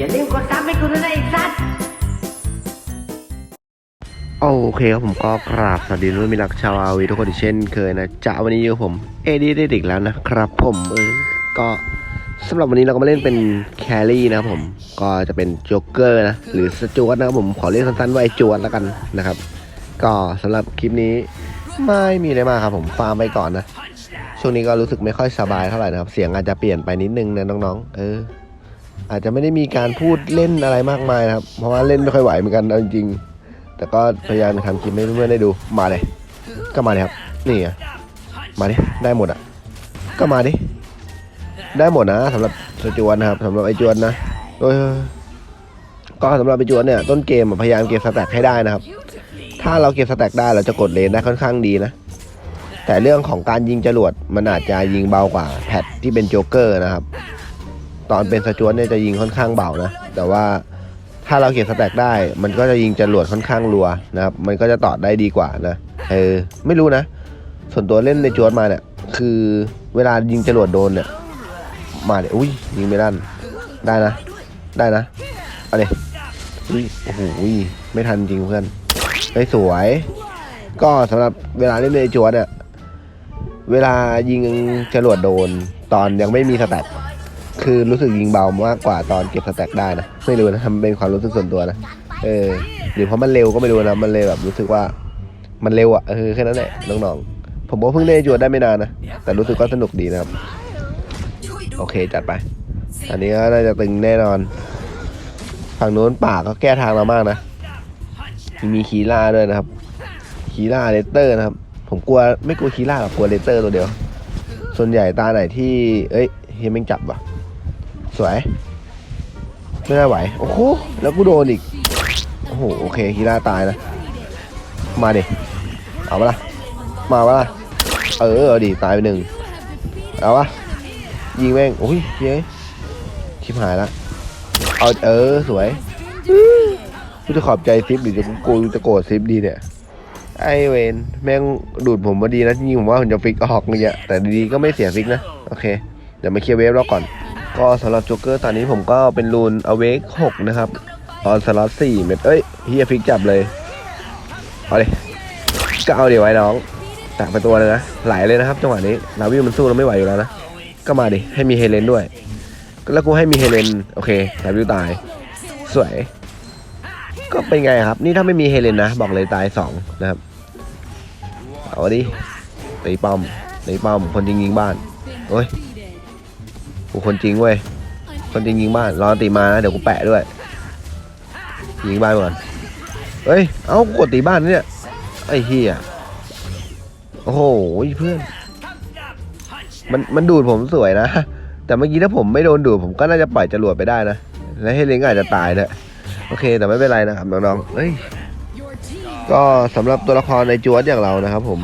อย่าลืมกดซับให้กูด้วยนะไอ้สัตว์โอเคครับผมก็กราบสวัสดีรุ่นมิรักชาวอาวีทุกคนเช่นเคยนะจะวันนี้อยู่ผมเอดีได้อีกแล้วนะครับผมเออก็สำหรับวันนี้เราก็มาเล่นเป็นแครี่นะครับผมก็จะเป็นโจ๊กเกอร์นะหรือสจวตนะครับผมขอเรียกสั้นๆว่าไอ้จวตแล้วกันนะครับ ก็สำหรับคลิปนี้ไม่มีอะไรมากครับผมฟาร์มไปก่อนนะช่วงนี้ก็รู้สึกไม่ค่อยสบายเท่าไหร่นะครับ เสียงอาจจะเปลี่ยนไปนิดนึงนะน้องๆ เออ อาจจะไม่ได้มีการพูดเล่นอะไรมากมายนะครับ เพราะว่าเล่นไม่ค่อยไหวเหมือนกันเอาจริงๆแต่ก็พยายามทำคลิปให้เพื่อนๆได้ดูมาเลย ก็มาเลยครับ นี่ไงมาดิได้หมดอะ ก็มาดิได้หมดนะสำหรับสจวนนะครับสำหรับไอจวนนะโอ้ยก็สำหรับไอจวนเนี่ยต้นเกมพยายามเก็บสแต็กให้ได้นะครับ ถ้าเราเก็บสแต็กได้เราจะกดเลนได้ค่อนข้างดีนะแต่เรื่องของการยิงจรวดมันอาจจะยิงเบากว่าแพทที่เป็นโจ๊กเกอร์นะครับ ตอนเป็นสจวตเนี่ยจะยิงค่อนข้างเบานะ แต่ว่าถ้าเราเก็บสแต็กได้ มันก็จะยิงจรวดค่อนข้างรัวนะครับ มันก็จะต่อได้ดีกว่านะ เออ ไม่รู้นะ ส่วนตัวเล่นในจวดมาเนี่ย คือเวลายิงจรวดโดนเนี่ย มาเลยอุ้ยยิงไม่ด้านได้นะ ได้นะเอาเลยอุ้ย โอ้โห ไม่ทันจริงเพื่อนเฮ้สวย ก็สำหรับเวลาเล่นในจวดเนี่ย เวลายิงจรวดโดน ตอนยังไม่มีสแต็ก คือรู้สึกยิงเบามากกว่าตอนเก็บสแต็กได้นะไม่รู้นะทำเป็นความรู้สึกส่วนตัวนะเออหรือเพราะมันเร็วก็ไม่รู้นะมันเลยแบบรู้สึกว่ามันเร็วอะเออแค่นั้นแหละน้องๆผมก็เพิ่งเล่นจวดได้ไม่นานนะแต่รู้สึกก็สนุกดีนะครับ โอเคจัดไป อันนี้ก็น่าจะตึงแน่นอนฝั่งโน้นป่าก็แก้ทางเรามากนะมีคีล่าด้วยนะครับคีล่าเลเตอร์นะครับ ผมกลัวไม่กลัวคีล่าหรอกกลัวเลเตอร์ตัวเดียว ส่วนใหญ่ตาไหนที่ เอ้ยเฮียแม่งจับว่ะ สวย ไม่น่าไหว โอ้โห แล้วกูโดนอีก โอ้โห โอเคคีล่าตายนะ มาดิ เอาปะล่ะ มาปะล่ะ เออเอาดิ ตายไปหนึ่ง เอาวะยิงแม่ง โอ้ยเย้ยชิบหายละ เอาเออ สวยกูจะขอบใจซิปหรือจะกูจะโกรธซิปดีเนี่ย ไอเวนแม่งดูดผมมาดีนะจริงผมว่าผมจะฟิกออกเนี่ยแต่ดีๆก็ไม่เสียฟิกนะ โอเค เดี๋ยวมาเคลียร์เวฟเราก่อน ก็สำหรับโจ๊กเกอร์ตอนนี้ผมก็เป็นรูนอเวกหกนะครับออนสล็อตสี่เม็ดเอ้ยเฮียฟิกจับเลยเอาเลยก็เอาเดี๋ยวไว้น้องแตกไปตัวเลยนะไหลเลยนะครับจังหวะนี้ลาวิวมันสู้เราไม่ไหวอยู่แล้วนะก็มาดิให้มีเฮเลนด้วย แล้วกูให้มีเฮเลนโอเคลาวิวตายสวย ก็เป็นไงครับ นี่ถ้าไม่มีเฮเลนนะบอกเลยตายสองนะครับเอาดิตีป้อมตีป้อมคนจริงยิงบ้านโอ้ย กูคนจริงเว้ย คนจริงยิงบ้านรอตีมานะเดี๋ยวกูแปะด้วย ยิงบ้านก่อน เฮ้ย เอ้า กูกดตีบ้านเนี่ย ไอ้เฮียโอ้โหเพื่อน มันมันดูดผมสวยนะ แต่เมื่อกี้ถ้าผมไม่โดนดูดผมก็น่าจะปล่อยจรวดไปได้นะ และเฮเลนก็อาจจะตายด้วยโอเค แต่ไม่เป็นไรนะครับน้องๆเฮ้ย ก็สำหรับตัวละครในจวดอย่างเรานะครับผม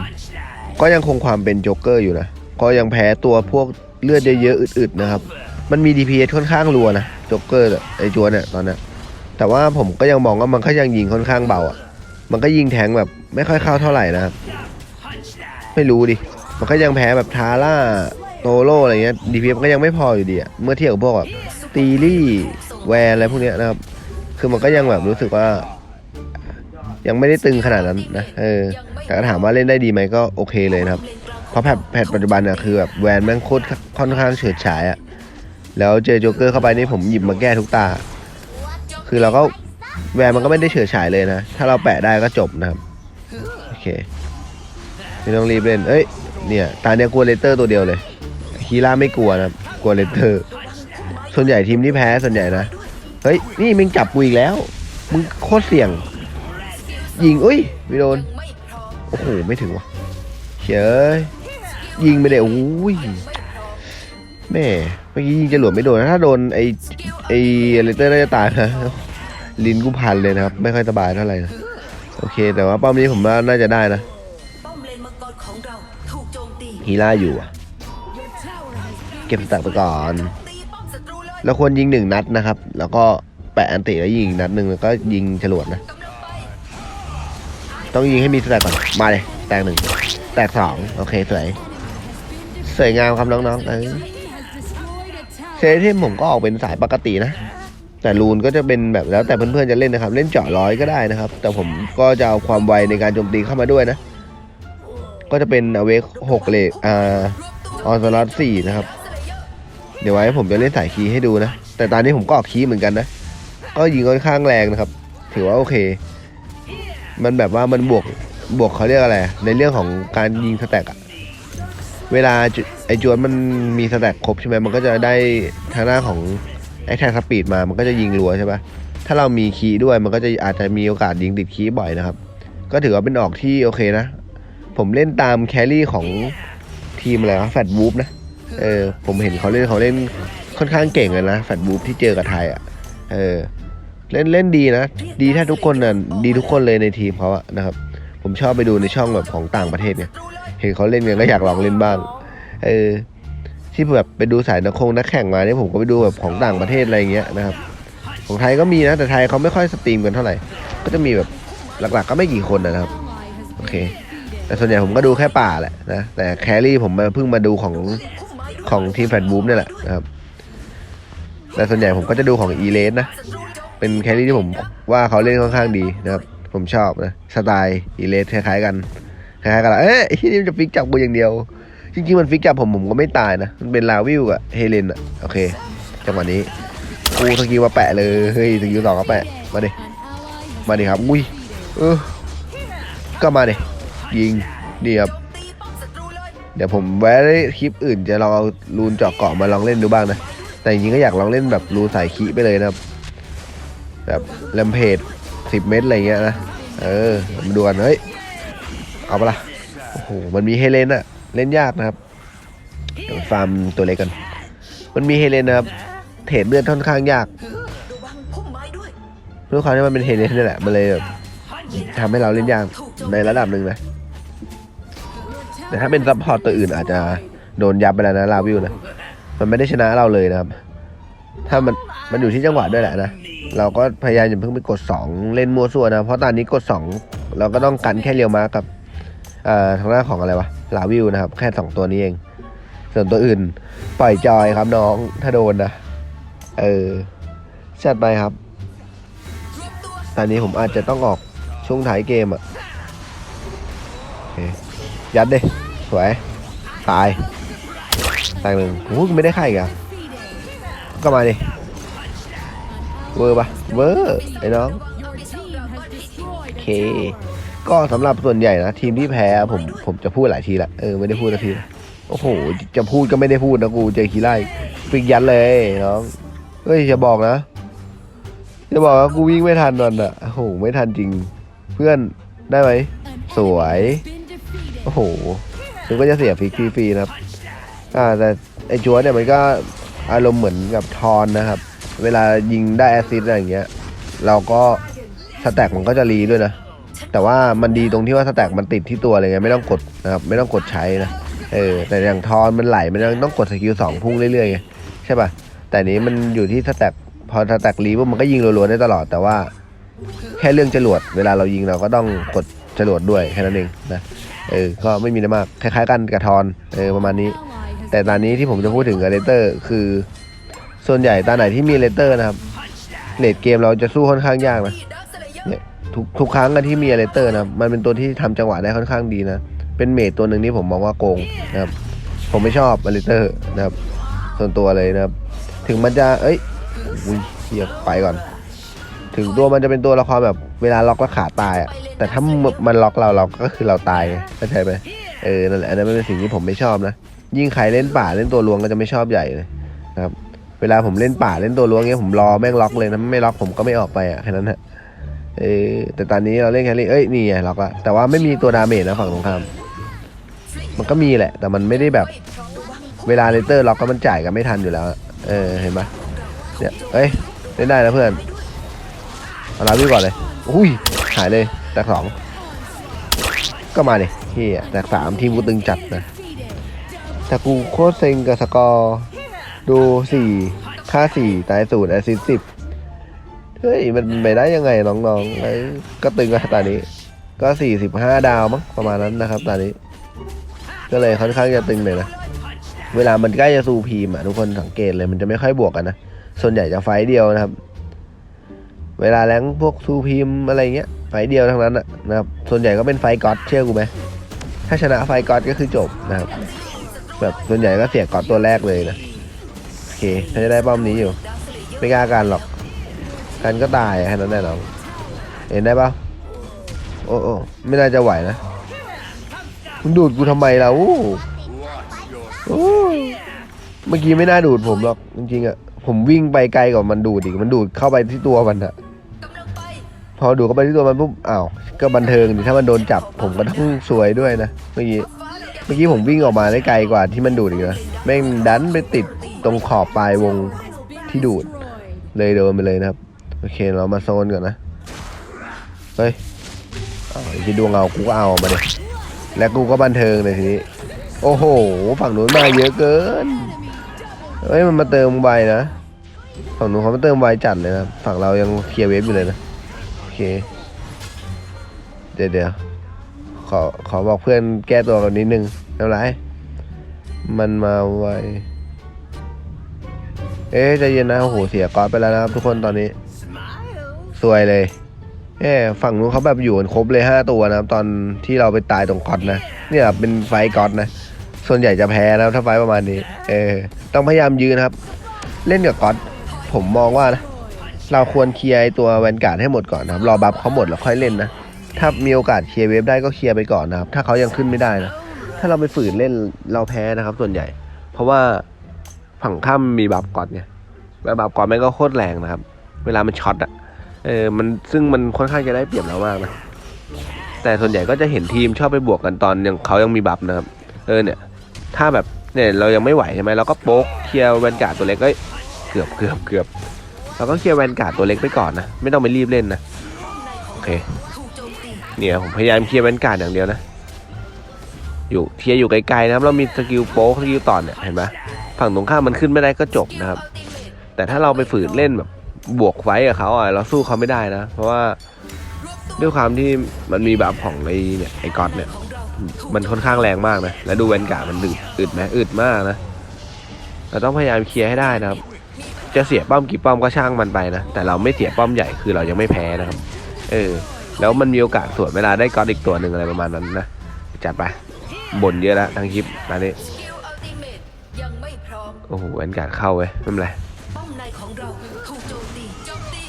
ก็ยังคงความเป็นโจ๊กเกอร์อยู่นะ ก็ยังแพ้ตัวพวก เลือดเยอะๆอึดๆนะครับ มันมี DPS ค่อนข้างรัวนะโจ๊กเกอร์ไอจวเนี่ยตอนนี้แต่ว่าผมก็ยังมองว่ามันก็ยังยิงค่อนข้างเบาอะ มันก็ยิงแทงแบบไม่ค่อยเข้าเท่าไหร่นะครับ ไม่รู้ดิ มันก็ยังแพ้แบบทาร่าโตโร่อะไรเงี้ย DPS ก็ยังไม่พออยู่ดีอะเมื่อเทียบกับพวกแบบตีลี่แวร์อะไรพวกเนี้ยนะครับ คือมันก็ยังแบบรู้สึกว่า ยังไม่ได้ตึงขนาดนั้นนะ เออ แต่ถามว่าเล่นได้ดีไหมก็โอเคเลยนะครับ เพราะแพทแพทปัจจุบันเนี่ยคือแบบแวนแม่งโคตรค่อนข้างเฉิดฉายอะแล้วเจอโจ๊กเกอร์เข้าไปนี่ผมหยิบมาแก้ทุกตา คือเราก็แวนมันก็ไม่ได้เฉิดฉายเลยนะ ถ้าเราแปะได้ก็จบนะครับ โอเค ไม่ต้องรีบเล่น เอ้ย เนี่ย ตาเนี้ยกลัวเลเตอร์ตัวเดียวเลย ฮีร่าไม่กลัวนะครับ กลัวเลเตอร์ ส่วนใหญ่ทีมที่แพ้ส่วนใหญ่นะ เฮ้ย นี่มึงจับกูอีกแล้ว มึงโคตรเสี่ยง ยิง อุ้ย ไม่โดน โอ้โห ไม่ถึงว่ะเฉย ยิงไม่ได้อุ้ยแม่เมื่อกี้ยิงจะหลวมไม่โดนนะถ้าโดนไอไอเลเตอร์น่าจะตายนะลิ้นกูพันเลยนะครับ ไม่ค่อยสบายเท่าไหร่นะโอเค แต่ว่าป้อมนี้ผมว่าน่าจะได้นะฮีร่าอยู่อะเก็บสแตักไปก่อนเราควรยิงหนึ่งนัดนะครับ แล้วก็แปะอันติแล้วยิงอีกนัดหนึ่งแล้วก็ยิงฉลวดนะ ต้องยิงให้มีสแตักก่อน มาเลย แตกหนึ่ง แตกสองโอเคสวย สวยงามครับน้องๆเออเซเลเทมผมก็ออกเป็นสายปกตินะ แต่รูนก็จะเป็นแบบแล้วแต่เพื่อนๆจะเล่นนะครับ เล่นเจาะร้อยก็ได้นะครับ แต่ผมก็จะเอาความไวในการโจมตีเข้ามาด้วยนะ ก็จะเป็นอเวกหกเลกอ่าออนสลัดสี่นะครับ เดี๋ยวไว้ผมจะเล่นสายคีย์ให้ดูนะ แต่ตอนนี้ผมก็ออกคีย์เหมือนกันนะ ก็ยิงค่อนข้างแรงนะครับ ถือว่าโอเค มันแบบว่ามันบวกบวกเขาเรียกอะไร ในเรื่องของการยิงสแต็กอะ เวลาไอจวนมันมีสแต็กครบใช่ไหมมันก็จะได้ทางหน้าของไอแท็กสปีดมา มันก็จะยิงรัวใช่ปะถ้าเรามีคีด้วยมันก็จะอาจจะมีโอกาสยิงติดคีบ่อยนะครับ ก็ถือว่าเป็นออกที่โอเคนะ ผมเล่นตามแครี่ของทีมอะไรวะแฟตวูฟนะ เออ ผมเห็นเขาเล่นเขาเล่นค่อนข้างเก่งเลยนะแฟตวูฟที่เจอกับไทยอะ เออ เล่นเล่นดีนะ ดีแทบทุกคนน่ะ ดีทุกคนเลยในทีมเขาอะนะครับ ผมชอบไปดูในช่องแบบของต่างประเทศไงเห็นเขาเล่นกันก็อยากลองเล่นบ้าง เออ ที่แบบไปดูสายนักคงนักแข่งมาเนี่ยผมก็ไปดูแบบของต่างประเทศอะไรอย่างเงี้ยนะครับของไทยก็มีนะแต่ไทยเขาไม่ค่อยสตรีมกันเท่าไหร่ ก็จะมีแบบหลักๆ ก็ไม่กี่คนนะครับ โอเค แต่ส่วนใหญ่ผมก็ดูแค่ป่าแหละนะแต่แครี่ผมมาเพิ่งมาดูของของทีมแฟนบูมเนี่ยแหละนะครับ แต่ส่วนใหญ่ผมก็จะดูของอีเลสนะเป็นแครี่ที่ผมว่าเขาเล่นค่อนข้างดีนะครับ ผมชอบนะสไตล์อีเลสคล้ายๆกัน คล้กันละเอ๊ะที่นี่จะฟิกจับกูอย่างเดียว จริงๆมันฟิกจับผมผมก็ไม่ตายนะ มันเป็นลาวิวกับเฮเลนอะโอเค จังหวะนี้กูสกิลมาแปะเลยเฮ้ยสกิลสองก็แปะ มาดิ มาดิครับ อุ้ย เออ ก็มาดิยิงดีครับเดี๋ยวผมแวะคลิปอื่นจะลองเอารูนเจาะเกาะมาลองเล่นดูบ้างนะ แต่จริงก็อยากลองเล่นแบบรูนสายขีไปเลยนะครับ แบบแลมเพจสิบเมตรอะไรเงี้ยนะ เออมาดูกันเฮ้ย เอาปะล่ะโอ้โหมันมีเฮเลนอะเล่นยากนะครับเดี๋ยวฟาร์มตัวเล็กกัน มันมีเฮเลนนะครับเทรดเลือดค่อนข้างยากระวังพุ่มไม้ด้วยความที่มันเป็นเฮเลนนี่แหละมันเลยแบบทำให้เราเล่นยากในระดับหนึ่งนะแต่ถ้าเป็นซัพพอร์ตตัวอื่นอาจจะโดนยับไปแล้วนะลาวิวนะมันไม่ได้ชนะเราเลยนะครับ ถ้ามันมันอยู่ที่จังหวะด้วยแหละนะเราก็พยายามอย่าเพิ่งไปกด 2 เล่นมัวซั่วนะเพราะตอนนี้กด 2 เราก็ต้องกันแค่เรียวมาร์คกับ เอ่อทางหน้าของอะไรวะลาวิวนะครับ แค่ 2 ตัวนี้เอง ส่วนตัวอื่น ปล่อยจอยครับน้องถ้าโดนนะ เออจัดไปครับ ตอนนี้ผมอาจจะต้องออกช่วงท้ายเกมอะโอเคยัดดิสวย ตายตายหนึ่งโอ้โหไม่ได้ไข่กอะก็มาดิเวอร์ปะเวอร์ไอ้น้องโอเค ก็สำหรับส่วนใหญ่นะทีมที่แพ้ผมผมจะพูดหลายทีละเออไม่ได้พูดสักทีละโอ้โห จะพูดก็ไม่ได้พูดนะกูเจอคีไล่ฟิกยัดเลยน้องเฮ้ยจะบอกนะจะบอกว่ากูวิ่งไม่ทันนันอะโอ้โหไม่ทันจริง เพื่อนได้ไหมสวยโอ้โหถึงก็จะเสียฟิกฟรีนะครับอ่าแต่ไอ้จัวเนี่ยมันก็อารมณ์เหมือนกับทอนนะครับ เวลายิงได้แอสซิสอะไรอย่างเงี้ยเราก็สแต็กมันก็จะรีด้วยนะ แต่ว่ามันดีตรงที่ว่าสแต็กมันติดที่ตัวอะไรเงี้ยไม่ต้องกดนะครับไม่ต้องกดใช้นะเออแต่อย่างทอนมันไหลมันยังต้องกดสกิลสองพุ่งเรื่อยๆไงใช่ป่ะแต่นี้มันอยู่ที่สแต็กพอสแต็กรีบมันก็ยิงรัวๆได้ตลอดแต่ว่าแค่เรื่องจรวดเวลาเรายิงเราก็ต้องกดจรวดด้วยแค่นั้นเองนะเออก็ไม่มีอะไรมากคล้ายๆกันกับทอนเออประมาณนี้ แต่ตอนนี้ที่ผมจะพูดถึงกับเลเตอร์คือ ส่วนใหญ่ตาไหนที่มีเลเตอร์นะครับเลดเกมเราจะสู้ค่อนข้างยากนะ ทุกทุกครั้งที่มีเลเตอร์นะมันเป็นตัวที่ทำจังหวะได้ค่อนข้างดีนะ เป็นเมดตัวหนึ่งที่ผมมองว่าโกงนะครับ ผมไม่ชอบเลเตอร์นะครับ ส่วนตัวเลยนะครับ ถึงมันจะเอ้ยอุ้ยเฮียไปก่อน ถึงตัวมันจะเป็นตัวละครแบบเวลาล็อกแล้วขาตายอะแต่ถ้ามันล็อกเราเราก็คือเราตายเข้าใจไหมเออนั่นแหละอันนั้นเป็นสิ่งที่ผมไม่ชอบนะยิ่งใครเล่นป่าเล่นตัวลวงก็จะไม่ชอบใหญ่เลยนะครับเวลาผมเล่นป่าเล่นตัวลวงเงี้ยผมรอแม่งล็อกเลยนะไม่ล็อกผมก็ไม่ออกไปอะแค่นั้นฮะ เออแต่ตอนนี้เราเล่นแครี่เอ้ยนี่ไงล็อกละแต่ว่าไม่มีตัวดาเมจนะฝั่งตรงข้าม มันก็มีแหละ แต่มันไม่ได้แบบเวลาเลเตอร์ล็อกก็มันจ่ายกันไม่ทันอยู่แล้ว เออเห็นปะเนี่ยเอ้ยเล่นได้นะเพื่อนเอาลาวิวก่อนเลยอุ้ยหายเลยแตกสองก็มาดิที่แตกสามทีมกูตึงจัดนะแต่กูโคตรเซ็งกับสกอร์ดูสี่ค่าสี่ตายศูนย์แอซิสสิบ เฮ้ยมันไปได้ยังไงน้องๆไอ้ก็ตึงอะตอนนี้ ก็สี่สิบห้าดาวมั้งประมาณนั้นนะครับตอนนี้ ก็เลยค่อนข้างจะตึงเลยนะเวลามันใกล้จะซูพีมอะทุกคนสังเกตเลยมันจะไม่ค่อยบวกกันนะส่วนใหญ่จะไฟเดียวนะครับ เวลาแรงพวกซูพิมอะไรเงี้ยไฟเดียวทั้งนั้นอะนะครับส่วนใหญ่ก็เป็นไฟก๊อตเชื่อกูไหมถ้าชนะไฟก๊อตก็คือจบนะครับแบบส่วนใหญ่ก็เสียก๊อตตัวแรกเลยนะโอเคถ้าจะได้ป้อมนี้อยู่ ไม่กล้าการหรอก กันก็ตายแค่นั้นแหละน้องเห็นได้ปะโอ้โอ้ไม่น่าจะไหวนะมึงดูดกูทำไมล่ะโอ้เมื่อกี้ไม่น่าดูดผมหรอกจริงๆอะผมวิ่งไปไกลกว่ามันดูดอีกมันดูดเข้าไปที่ตัวมันอะพอดูดเข้าไปที่ตัวมันปุ๊บอ้าวก็บันเทิงดิถ้ามันโดนจับผมก็ต้องสวยด้วยนะเมื่อกี้เมื่อกี้ผมวิ่งออกมาได้ไกลกว่าที่มันดูดอีกนะแม่งดันไปติดตรงขอบปลายวงที่ดูด เลยโดนไปเลยนะครับ โอเคเรามาโซนก่อนนะ เฮ้ยอ้าวไอ้ที่ดวงเอากูก็เอามาเลยและกูก็บันเทิงเลยทีนี้ โอ้โห ฝั่งนู้นมาเยอะเกิน เฮ้ยมันมาเติมไวนะ ฝั่งนู้นเขามาเติมไวจัดเลยนะ ฝั่งเรายังเคลียร์เวฟอยู่เลยนะ โอเค เดี๋ยวเดี๋ยวขอขอบอกเพื่อนแก้ตัวกันนิดนึงไม่เป็นไร มันมาไว เอ๊ะใจเย็นนะ โอ้โห เสียกอตไปแล้วนะครับทุกคนตอนนี้ สวยเลยเอ๊ะฝั่งนู้นเขาแบบอยู่กันครบเลยห้าตัวนะครับ ตอนที่เราไปตายตรงก๊อตนะเนี่ยเป็นไฟก๊อตนะ ส่วนใหญ่จะแพ้นะครับถ้าไฟประมาณนี้ เออ ต้องพยายามยืนนะครับ เล่นกับก๊อตผมมองว่านะเราควรเคลียร์ตัวแวนการ์ดให้หมดก่อนนะครับ รอบัฟเขาหมดแล้วค่อยเล่นนะ ถ้ามีโอกาสเคลียร์เวฟได้ก็เคลียร์ไปก่อนนะครับ ถ้าเขายังขึ้นไม่ได้นะ ถ้าเราไปฝืนเล่นเราแพ้นะครับ ส่วนใหญ่ เพราะว่าฝั่งข้ามมีบัฟก่อนไงแล้วบัฟก่อนแม่งก็โคตรแรงนะครับ เวลามันช็อตอะ เออมันซึ่งมันค่อนข้างจะได้เปรียบเรามากนะแต่ส่วนใหญ่ก็จะเห็นทีมชอบไปบวกกันตอนยังเขายังมีบัฟนะครับเออเนี่ย ถ้าแบบเนี่ยเรายังไม่ไหวใช่ไหมเราก็โป๊กเคลียร์แวนการ์ดตัวเล็กก็เกือบเกือบเกือบเราก็เคลียร์แวนการ์ดตัวเล็กไปก่อนนะไม่ต้องไปรีบเล่นนะโอเคเนี่ยผมพยายามเคลียร์แวนการ์ดอย่างเดียวนะอยู่เคลียร์อยู่ไกลๆนะครับ เรามีสกิลโป๊กสกิลต่อนเนี่ยเห็นไหมฝั่งตรงข้ามมันขึ้นไม่ได้ก็จบนะครับ แต่ถ้าเราไปฝืนเล่นแบบ บวกไฟกับเขาอะเราสู้เขาไม่ได้นะ เพราะว่าด้วยความที่มันมีแบบของไอ้เนี่ยไอ้ก๊อตเนี่ย มันค่อนข้างแรงมากนะ แล้วดูแวนการ์ดมันอึดอึดไหมอึดมากนะเราต้องพยายามเคลียร์ให้ได้นะครับ จะเสียป้อมกี่ป้อมก็ช่างมันไปนะ แต่เราไม่เสียป้อมใหญ่คือเรายังไม่แพ้นะครับ เออ แล้วมันมีโอกาสสวนเวลาได้ก๊อตอีกตัวหนึ่งอะไรประมาณนั้นนะจัดไปบ่นเยอะแล้วทั้งคลิปตอนนี้สกิลอัลติเมตยังโอ้โหแวนการ์ดเข้าเว้ยไม่เป็นไร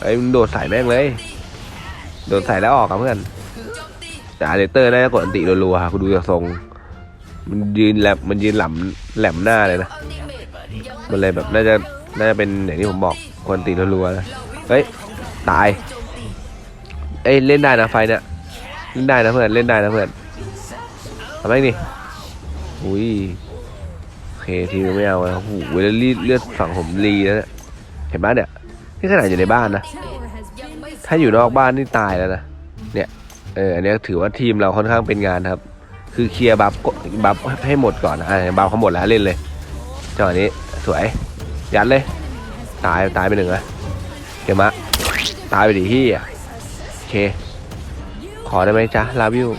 อ้ยมึงโดดใส่แม่งเลย โดดใส่แล้วออกกับเพื่อนโจมตีแต่อาเดเตอร์น่าจะกดอันติรัวๆคุณดูจากทรง มันยืนแหลมมันยืนหลำแหลมหน้าเลยนะ มันเลยแบบน่าจะน่าจะเป็นอย่างที่ผมบอกกดอันติรัวๆนะเฮ้ยตาย เอ้ยเล่นได้นะไฟเนี่ยเล่นได้นะเพื่อนเล่นได้นะเพื่อนทำไมนี่อุ้ยโอเคทีมไม่เอาแล้วโอ้โหแล้วรีดเลือดฝั่งผมรีแล้วเห็นปะเนี่ย นี่ขนาดอยู่ในบ้านนะ ถ้าอยู่นอกบ้านนี่ตายแล้วนะ เนี่ย เอออันนี้ถือว่าทีมเราค่อนข้างเป็นงานครับ คือเคลียร์บัฟบัฟให้หมดก่อนนะอ่าบัฟเขาหมดแล้วเล่นเลยจังหวะนี้สวย ยัดเลย ตายตายไปหนึ่งนะเกมะตายไปดิที่อะโอเค ขอได้ไหมจ๊ะลาวิว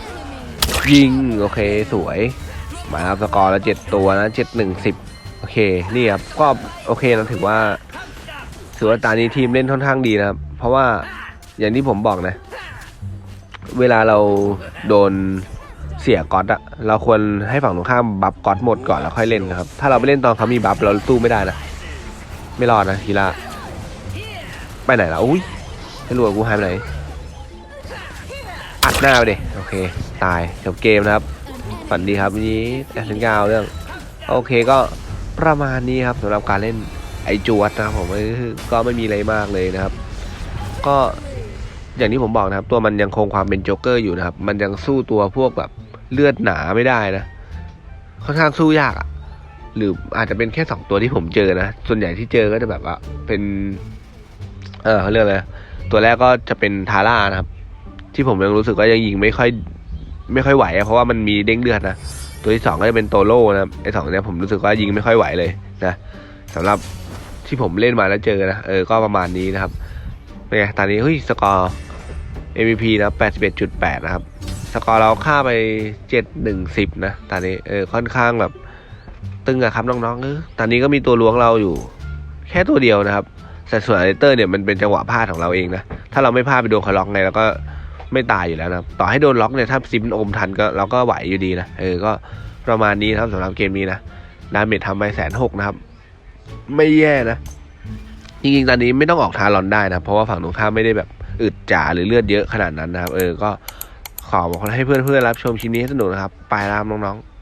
ยิงโอเคสวยมาครับสกอร์แล้วเจ็ดตัวนะเจ็ดหนึ่งสิบโอเคนี่ครับก็โอเคนะถือว่า ถือว่าตอนนี้ทีมเล่นค่อนข้างดีนะครับ เพราะว่าอย่างที่ผมบอกนะ เวลาเราโดนเสียก๊อตอะเราควรให้ฝั่งตรงข้ามบัฟก๊อตหมดก่อนแล้วค่อยเล่นนะครับ ถ้าเราไปเล่นตอนเขามีบัฟเราสู้ไม่ได้นะ ไม่รอดนะทีละไปไหนล้วอุ้ยไม่รู้ว่ากูหายไปไหนอัดหน้าไปดิโอเค ตายจบเกมนะครับ ฝันดีครับวันนี้แอสเซนกาวเรื่อง โอเคก็ประมาณนี้ครับสำหรับการเล่น ไอจวดนะครับผมก็ไม่มีอะไรมากเลยนะครับ ก็อย่างที่ผมบอกนะครับ ตัวมันยังคงความเป็นโจ๊กเกอร์อยู่นะครับ มันยังสู้ตัวพวกแบบเลือดหนาไม่ได้นะค่อนข้างสู้ยากอะหรืออาจจะเป็นแค่สองตัวที่ผมเจอนะส่วนใหญ่ที่เจอก็จะแบบว่าเป็น เออเขาเรียกอะไรตัวแรกก็จะเป็นทาร่านะครับ ที่ผมยังรู้สึกว่ายังยิงไม่ค่อย ไม่ค่อยไหวเพราะว่ามันมีเด้งเลือดนะตัวที่สองก็จะเป็นโตโร่นะไอสองเนี้ยผมรู้สึกว่ายิงไม่ค่อยไหวเลยนะสำหรับ ที่ผมเล่นมาแล้วเจอนะ เออ ก็ประมาณนี้นะครับเป็นไงตอนนี้เฮ้ยสกอร์ MVP นะ81.8 นะครับ สกอร์เราค่าไป 7110 นะ ตอนนี้ เออ ค่อนข้างแบบตึงอะครับน้องๆเออตอนนี้ก็มีตัวล้วงเราอยู่ แค่ตัวเดียวนะครับแต่ส่วนเลเตอร์เนี่ยมันเป็นจังหวะพลาดของเราเองนะ ถ้าเราไม่พลาดไปโดนเขาล็อกไงเราก็ไม่ตายอยู่แล้วนะ ต่อให้โดนล็อกเนี่ยถ้าซิมอมทันก็เราก็ไหวอยู่ดีนะ เออ ก็ประมาณนี้นะครับสำหรับเกมนี้นะ ดาเมจทำไปแสนหกนะครับ ไม่แย่นะ จริงๆ ตอนนี้ไม่ต้องออกทารอนได้นะ เพราะว่าฝั่งตรงข้ามไม่ได้แบบอึดจ๋าหรือเลือดเยอะขนาดนั้นนะครับ เออ ก็ขอบอกให้เพื่อนๆรับชมชิ้นนี้ให้สนุกนะครับ ไปล้วครับน้องๆ